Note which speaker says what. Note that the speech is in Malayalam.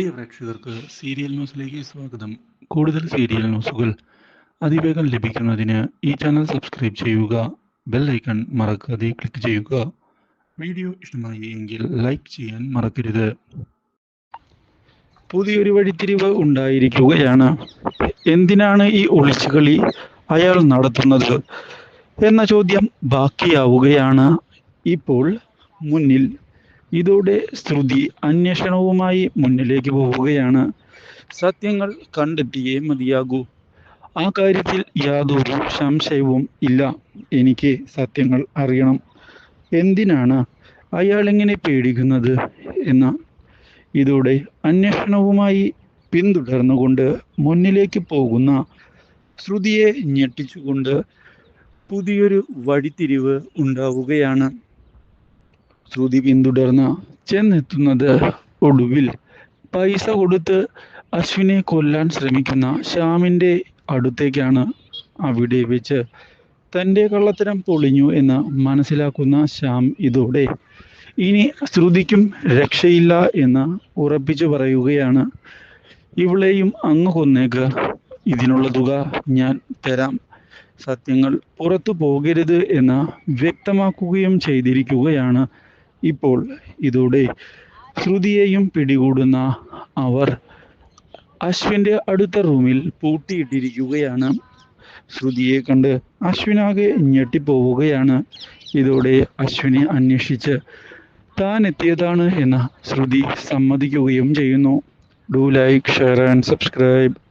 Speaker 1: പ്രിയ പ്രേക്ഷകർക്ക് സീരിയൽ ന്യൂസിലേക്ക് സ്വാഗതം. കൂടുതൽ സീരിയൽ ന്യൂസുകൾ അതിവേഗം ലഭിക്കുന്നതിന് ഈ ചാനൽ സബ്സ്ക്രൈബ് ചെയ്യുക ബെൽ ഐക്കൺ മറക്കാതെ ക്ലിക്ക് ചെയ്യുക. വീഡിയോ ഇഷ്ടമായി എങ്കിൽ ലൈക്ക് ചെയ്യാൻ മറക്കരുത്. പുതിയൊരു വഴിത്തിരിവ് ഉണ്ടായിരിക്കുകയാണ്. എന്തിനാണ് ഈ ഒളിച്ചുകളി അയാൾ നടത്തുന്നത് എന്ന ചോദ്യം ബാക്കിയാവുകയാണ്. ഇപ്പോൾ മുന്നിൽ ഇതോടെ ശ്രുതി അന്വേഷണവുമായി മുന്നിലേക്ക് പോവുകയാണ്. സത്യങ്ങൾ കണ്ടെത്തിയേ മതിയാകൂ. ആ കാര്യത്തിൽ യാതൊരു സംശയവും ഇല്ല. എനിക്ക് സത്യങ്ങൾ അറിയണം. എന്തിനാണ് അയാൾ എങ്ങനെ പേടിക്കുന്നത് എന്ന ഇതോടെ അന്വേഷണവുമായി പിന്തുടർന്നുകൊണ്ട് മുന്നിലേക്ക് പോകുന്ന ശ്രുതിയെ ഞെട്ടിച്ചുകൊണ്ട് പുതിയൊരു വഴിത്തിരിവ് ഉണ്ടാവുകയാണ്. ശ്രുതി പിന്തുടർന്ന് ചെന്നെത്തുന്നത് ഒടുവിൽ പൈസ കൊടുത്ത് അശ്വിനെ കൊല്ലാൻ ശ്രമിക്കുന്ന ശ്യാമിന്റെ അടുത്തേക്കാണ് അവിടെ വെച്ച് തന്റെ കള്ളത്തരം പൊളിഞ്ഞു എന്ന് മനസ്സിലാക്കുന്ന ശ്യാം ഇതോടെ ഇനി ശ്രുതിക്കും രക്ഷയില്ല എന്ന് ഉറപ്പിച്ചു പറയുകയാണ്. ഇവളെയും അങ്ങ് കൊന്നേക്ക്. ഇതിനുള്ള തുക ഞാൻ തരാം. സത്യങ്ങൾ പുറത്തു പോകരുത് എന്ന് വ്യക്തമാക്കുകയും ചെയ്തിരിക്കുകയാണ് ഇപ്പോൾ ഇതോടെ ശ്രുതിയെയും പിടികൂടുന്ന അവർ അശ്വിന്റെ അടുത്ത റൂമിൽ പൂട്ടിയിട്ടിരിക്കുകയാണ്. ശ്രുതിയെ കണ്ട് അശ്വിനാകെ ഞെട്ടിപ്പോവുകയാണ്. ഇതോടെ അശ്വിനെ അന്വേഷിച്ച് താൻ എത്തിയതാണ് എന്ന ശ്രുതി സമ്മതിക്കുകയും ചെയ്യുന്നു. Do like share and subscribe.